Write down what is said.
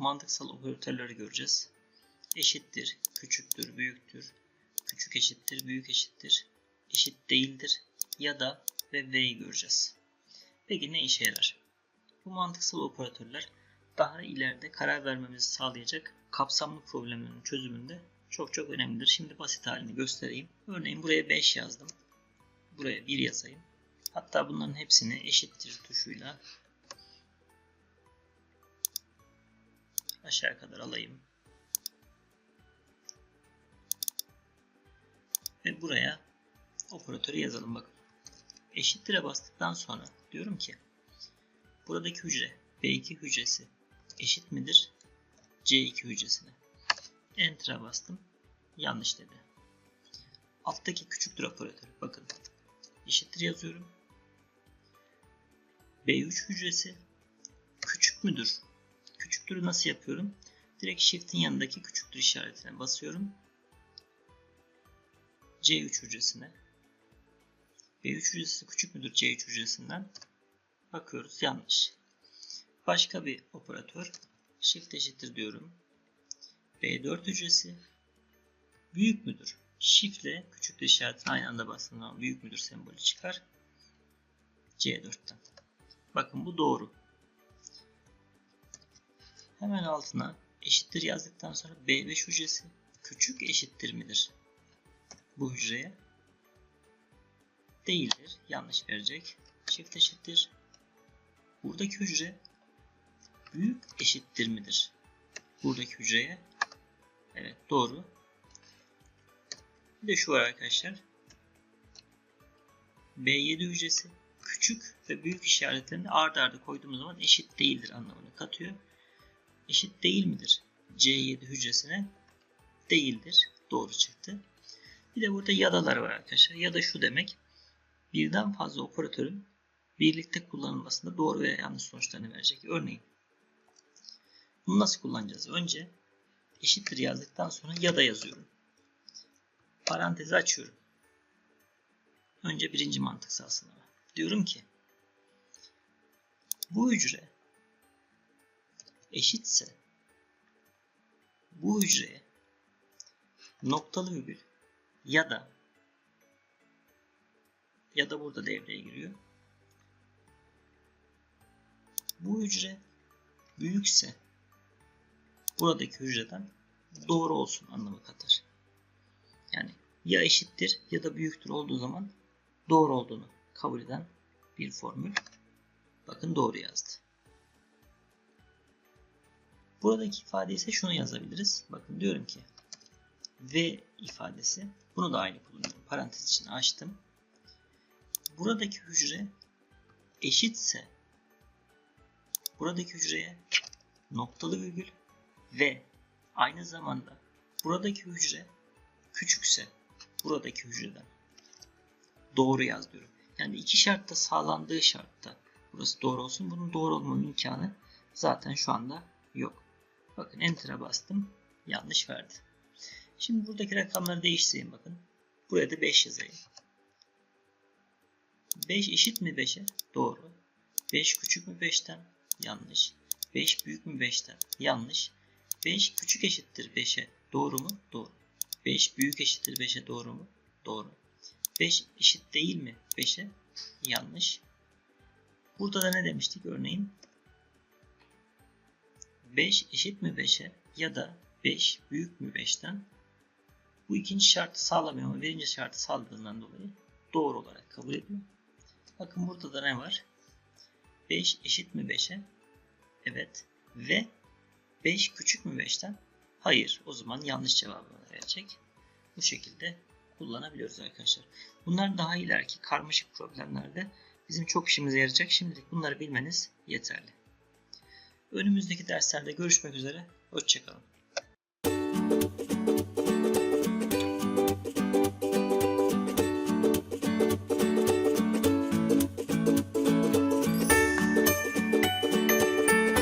mantıksal operatörleri göreceğiz. Eşittir, küçüktür, büyüktür, küçük eşittir, büyük eşittir, eşit değildir ya da ve v'yi göreceğiz. Peki ne işe yarar? Bu mantıksal operatörler daha ileride karar vermemizi sağlayacak kapsamlı problemlerin çözümünde çok çok önemlidir. Şimdi basit halini göstereyim. Örneğin buraya 5 yazdım. Buraya 1 yazayım. Hatta bunların hepsini eşittir tuşuyla aşağı kadar alayım. Ve buraya operatörü yazalım bakın. Eşittir'e bastıktan sonra diyorum ki buradaki hücre B2 hücresi eşit midir C2 hücresine? Enter'a bastım. Yanlış dedi. Alttaki küçüktür operatörü. Bakın. Eşittir yazıyorum. B3 hücresi küçük müdür? Küçüktürü nasıl yapıyorum? Direkt shift'in yanındaki küçüktür işaretine basıyorum. C3 hücresine. B3 hücresi küçük müdür C3 hücresinden? Bakıyoruz yanlış. Başka bir operatör. Shift eşittir diyorum. B4 hücresi büyük müdür? Shift ile küçüktür işaretine aynı anda bastığım büyük müdür sembolü çıkar. C4'ten. Bakın bu doğru. Hemen altına eşittir yazdıktan sonra B5 hücresi küçük eşittir midir? Bu hücreye değildir. Yanlış verecek. Çift eşittir. Buradaki hücre büyük eşittir midir? Buradaki hücreye. Evet doğru. Bir de şu var arkadaşlar. B7 hücresi küçük ve büyük işaretlerini ard arda koyduğumuz zaman eşit değildir anlamını katıyor. Eşit değil midir? C7 hücresine değildir. Doğru çıktı. Bir de burada yadalar var arkadaşlar. Ya da şu demek birden fazla operatörün birlikte kullanılmasında doğru veya yanlış sonuçlarını verecek. Örneğin bunu nasıl kullanacağız? Önce eşittir yazdıktan sonra ya da yazıyorum. Parantezi açıyorum. Önce birinci mantıksal sınava. Diyorum ki bu hücre eşitse bu hücreye noktalı virgül ya da ya da burada devreye giriyor. Bu hücre büyükse buradaki hücreden doğru olsun anlamı katar. Yani ya eşittir ya da büyüktür olduğu zaman doğru olduğunu kabul eden bir formül. Bakın doğru yazdı. Buradaki ifade ise şunu yazabiliriz. Bakın diyorum ki V ifadesi. Bunu da aynı kullanıyorum. Parantez içine açtım. Buradaki hücre eşitse buradaki hücreye noktalı virgül ve aynı zamanda buradaki hücre küçükse buradaki hücreden doğru yaz diyorum. Yani iki şartta sağlandığı şartta burası doğru olsun. Bunun doğru olmanın imkanı zaten şu anda yok. Bakın Enter'a bastım. Yanlış verdi. Şimdi buradaki rakamları değiştireyim bakın. Buraya da 5 yazayım. 5 eşit mi 5'e? Doğru. 5 küçük mü 5'ten? Yanlış. 5 büyük mü 5'ten? Yanlış. 5 küçük eşittir 5'e. Doğru mu? Doğru. 5 büyük eşittir 5'e. Doğru mu? Doğru. 5 eşit değil mi 5'e? Yanlış. Burada da ne demiştik örneğin? 5 eşit mi 5'e ya da 5 büyük mü 5'ten? Bu ikinci şartı sağlamıyor ama birinci şartı sağladığından dolayı doğru olarak kabul ediyor. Bakın burada da ne var? 5 eşit mi 5'e? Evet. Ve 5 küçük mü 5'ten? Hayır. O zaman yanlış cevabını verecek. Bu şekilde kullanabiliyoruz arkadaşlar. Bunlar daha ileriki karmaşık problemlerde bizim çok işimize yarayacak. Şimdilik bunları bilmeniz yeterli. Önümüzdeki derslerde görüşmek üzere. Hoşçakalın.